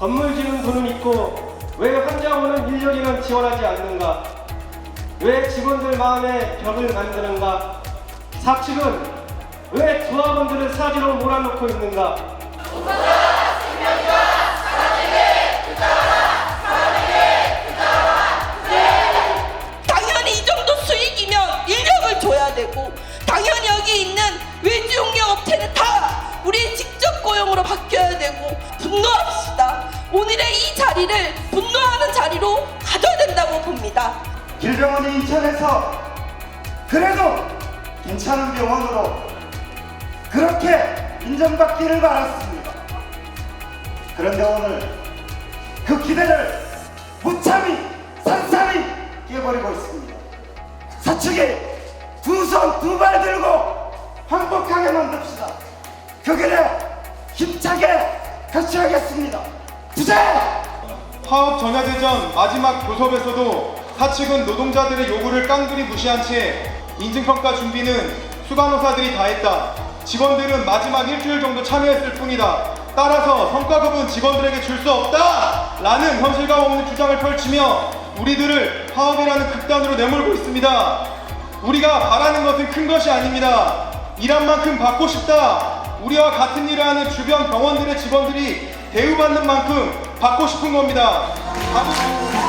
건물 지는 돈은 있고 왜 환자 오는 인력이는 지원하지 않는가? 왜 직원들 마음에 벽을 만드는가? 사측은 왜 조합원들을 사지로 몰아넣고 있는가? 자리를 분노하는 자리로 가져야 된다고 봅니다. 길병원이 인천에서 그래도 괜찮은 병원으로 그렇게 인정받기를 바랐습니다. 그런데 오늘 그 기대를 무참히 산산히 깨버리고 있습니다. 사측이 두 손 두 발 들고 항복하게 만듭시다. 그 길에 힘차게 같이 하겠습니다. 부재! 파업 전야제 전 마지막 교섭에서도 사측은 노동자들의 요구를 깡그리 무시한 채 인증평가 준비는 수간호사들이 다 했다. 직원들은 마지막 일주일 정도 참여했을 뿐이다. 따라서 성과급은 직원들에게 줄 수 없다! 라는 현실감 없는 주장을 펼치며 우리들을 파업이라는 극단으로 내몰고 있습니다. 우리가 바라는 것은 큰 것이 아닙니다. 일한 만큼 받고 싶다. 우리와 같은 일을 하는 주변 병원들의 직원들이 대우받는 만큼 받고 싶은 겁니다. 받고-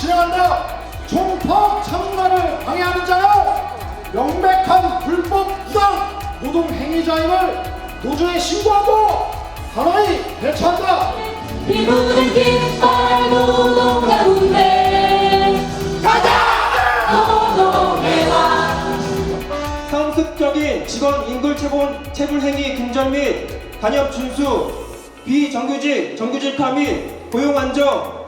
진행한다. 총파업 참가를 방해하는 자는 명백한 불법 부당 노동 행위자임을 노조에 신고하고 단호히 대처한다. 피부는 깃발 노동가 군대 가자 노동의 왕 상습적인 직원 인글 체불, 체불 행위 금전 및 단협 준수, 비정규직, 정규직화 및 고용 안정,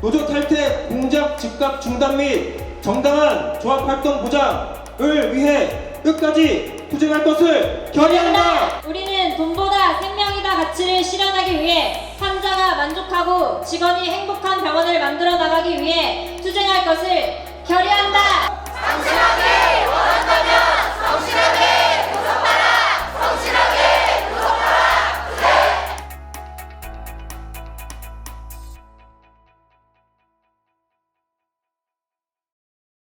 노조 탈퇴, 공작 즉각 중단 및 정당한 조합 활동 보장을 위해 끝까지 투쟁할 것을 결의한다. 우리는 돈보다 생명이다 가치를 실현하기 위해 환자가 만족하고 직원이 행복한 병원을 만들어 나가기 위해 투쟁할 것을 결의한다. 원한다면